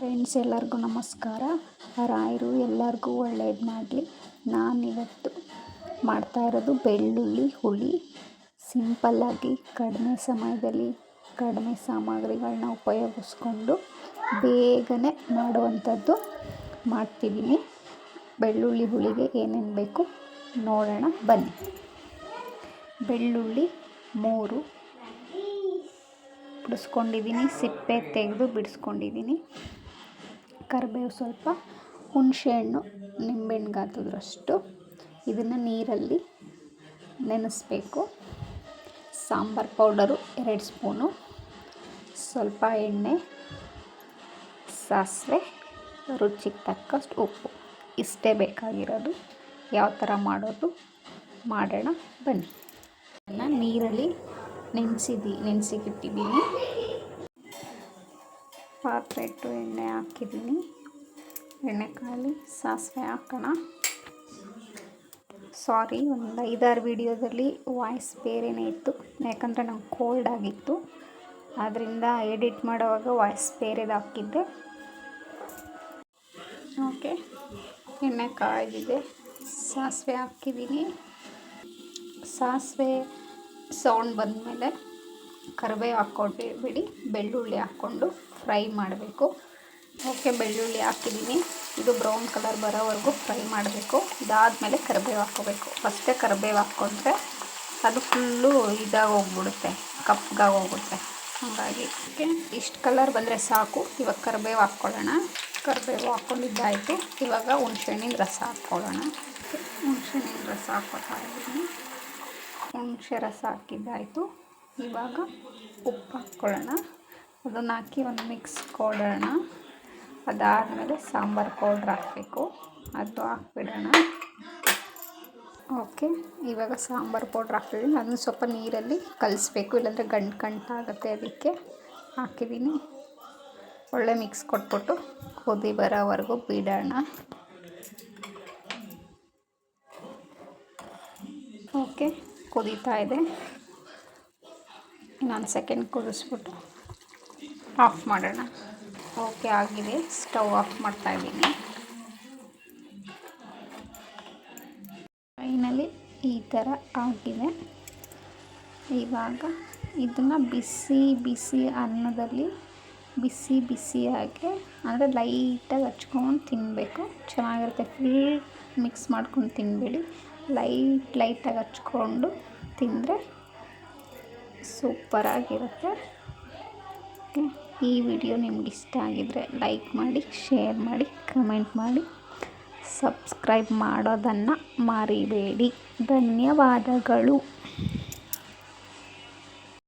Friends, ಎಲ್ಲರಿಗೂ ನಮಸ್ಕಾರ. ರಾಯರು ಎಲ್ಲರಿಗೂ ಒಳ್ಳೇದು ಮಾಡಲಿ ನಾನಿವತ್ತು ಮಾಡ್ತಾ ಇರೋದು ಬೆಳ್ಳುಳ್ಳಿ ಹುಳಿ. ಸಿಂಪಲ್ಲಾಗಿ ಕಡಿಮೆ ಸಮಯದಲ್ಲಿ ಕಡಿಮೆ ಸಾಮಗ್ರಿಗಳನ್ನ ಉಪಯೋಗಿಸ್ಕೊಂಡು ಬೇಗನೆ ಮಾಡುವಂಥದ್ದು ಮಾಡ್ತಿದ್ದೀನಿ. ಬೆಳ್ಳುಳ್ಳಿ ಹುಳಿಗೆ ಏನೇನು ಬೇಕು ನೋಡೋಣ, ಬನ್ನಿ. ಬೆಳ್ಳುಳ್ಳಿ ಮೂರು ಬಿಡಿಸ್ಕೊಂಡಿದ್ದೀನಿ, ಸಿಪ್ಪೆ ತೆಗೆದು ಬಿಡಿಸ್ಕೊಂಡಿದ್ದೀನಿ. ಕರಿಬೇವು ಸ್ವಲ್ಪ ಹುಣಸೆಹಣ್ಣು ನಿಂಬೆಹಣ್ಣು ಹಾಕಿದ್ರಷ್ಟು ಇದನ್ನು ನೀರಲ್ಲಿ ನೆನೆಸ್ಬೇಕು. ಸಾಂಬಾರು ಪೌಡರು ಎರಡು ಸ್ಪೂನು. ಸ್ವಲ್ಪ ಎಣ್ಣೆ, ಸಾಸಿವೆ, ರುಚಿಗೆ ತಕ್ಕಷ್ಟು ಉಪ್ಪು. ಇಷ್ಟೇ ಬೇಕಾಗಿರೋದು. ಯಾವ ಥರ ಮಾಡೋದು ಮಾಡೋಣ ಬನ್ನಿ. ನೀರಲ್ಲಿ ನೆನೆಸಿದ್ದೀನಿ ನೆನೆಸಿಕ್ಕಿಟ್ಟಿದ್ದೀನಿ ಪಾತ್ರೆ ಇಟ್ಟು ಎಣ್ಣೆ ಹಾಕಿದ್ದೀನಿ. ಎಣ್ಣೆ ಕಾಲಿ, ಸಾಸಿವೆ ಹಾಕೋಣ. ಸಾರಿ ಒಂದು ಐದಾರು ವಿಡಿಯೋದಲ್ಲಿ ವಾಯ್ಸ್ ಬೇರೆಯೇ ಇತ್ತು. ಯಾಕಂದರೆ ನಂಗೆ ಕೋಲ್ಡ್ ಆಗಿತ್ತು. ಆದ್ದರಿಂದ ಎಡಿಟ್ ಮಾಡೋವಾಗ ವಾಯ್ಸ್ ಬೇರೆದು ಹಾಕಿದ್ದೆ. ಓಕೆ ಎಣ್ಣೆ ಕಾಯ್ದಿದೆ. ಸಾಸಿವೆ ಹಾಕಿದ್ದೀನಿ ಸಾಸಿವೆ ಸೌಂಡ್ ಬಂದಮೇಲೆ ಕರಿಬೇವು ಹಾಕ್ಕೊಟ್ಟು ಬೆಳ್ಳುಳ್ಳಿ ಹಾಕ್ಕೊಂಡು ಫ್ರೈ ಮಾಡಬೇಕು. ಓಕೆ, ಬೆಳ್ಳುಳ್ಳಿ ಹಾಕಿದ್ದೀನಿ ಇದು ಬ್ರೌನ್ ಕಲರ್ ಬರೋವರೆಗೂ ಫ್ರೈ ಮಾಡಬೇಕು. ಇದಾದಮೇಲೆ ಕರಿಬೇವು ಹಾಕ್ಕೋಬೇಕು. ಫಸ್ಟೇ ಕರಿಬೇವು ಹಾಕ್ಕೊಂಡ್ರೆ ಅದು ಫುಲ್ಲು ಇದಾಗಿ ಹೋಗ್ಬಿಡುತ್ತೆ ಕಪ್ಪಗಾಗಿ ಹೋಗುತ್ತೆ ಹಾಗಾಗಿ ಓಕೆ, ಇಷ್ಟು ಕಲರ್ ಬಂದರೆ ಸಾಕು. ಇವಾಗ ಕರಿಬೇವು ಹಾಕ್ಕೊಳ್ಳೋಣ. ಕರಿಬೇವು ಹಾಕ್ಕೊಂಡಿದ್ದಾಯಿತು. ಇವಾಗ ಹುಣ್ಸೆಹಣ್ಣಿನ ರಸ ಹಾಕ್ಕೊಳ್ಳೋಣ. ಹುಣ್ಸೆಹಣ್ಣಿನ ರಸ ಹಾಕ್ಕೊತಾ ಇದ್ದೀನಿ. ಹುಣಸೆ ರಸ ಹಾಕಿದ್ದಾಯಿತು. ಇವಾಗ ಉಪ್ಪು ಹಾಕ್ಕೊಳ್ಳೋಣ. ಅದನ್ನು ಹಾಕಿ ಒಂದು ಮಿಕ್ಸ್ ಕೊಡೋಣ. ಅದಾದಮೇಲೆ ಸಾಂಬಾರು ಪೌಡ್ರ್ ಹಾಕಬೇಕು. ಅದು ಹಾಕ್ಬಿಡೋಣ. ಓಕೆ ಇವಾಗ ಸಾಂಬಾರು ಪೌಡ್ರ್ ಹಾಕ್ತಿದ್ದೀನಿ ಅದನ್ನು ಸ್ವಲ್ಪ ನೀರಲ್ಲಿ ಕಲಿಸ್ಬೇಕು. ಇಲ್ಲಾಂದರೆ ಗಂಟು ಗಂಟಾಗುತ್ತೆ ಅದಕ್ಕೆ. ಹಾಕಿದ್ದೀನಿ. ಒಳ್ಳೆ ಮಿಕ್ಸ್ ಕೊಟ್ಬಿಟ್ಟು ಕುದಿ ಬರೋವರೆಗೂ ಬಿಡೋಣ. ಓಕೆ ಕುದೀತಾ ಇದೆ. ಇನ್ನೊಂದು ಸೆಕೆಂಡ್ ಕುದಿಸ್ಬಿಟ್ಟು ಆಫ್ ಮಾಡೋಣ. ಓಕೆ ಆಗಿದೆ. ಸ್ಟವ್ ಆಫ್ ಮಾಡ್ತಾ ಇದ್ದೀನಿ. ಫೈನಲಿ ಈ ಥರ ಆಗಿದೆ. ಇವಾಗ ಇದನ್ನು ಬಿಸಿ ಬಿಸಿ ಅನ್ನದಲ್ಲಿ, ಬಿಸಿ ಬಿಸಿಯಾಗಿ ಅಂದರೆ ಲೈಟಾಗಿ ಹಚ್ಕೊಂಡು ತಿನ್ನಬೇಕು ಚೆನ್ನಾಗಿರುತ್ತೆ. ಫುಲ್ ಮಿಕ್ಸ್ ಮಾಡ್ಕೊಂಡು ತಿನ್ನಬೇಡಿ ಲೈಟ್ ಲೈಟಾಗಿ ಹಚ್ಕೊಂಡು ತಿಂದರೆ ಸೂಪರಾಗಿರುತ್ತೆ. ಓಕೆ ಈ ವಿಡಿಯೋ ನಿಮ್ಗೆ ಇಷ್ಟ ಆಗಿದ್ರೆ ಲೈಕ್ ಮಾಡಿ, ಶೇರ್ ಮಾಡಿ, ಕಮೆಂಟ್ ಮಾಡಿ. ಸಬ್ಸ್ಕ್ರೈಬ್ ಮಾಡೋದನ್ನು ಮರಿಬೇಡಿ. ಧನ್ಯವಾದಗಳು.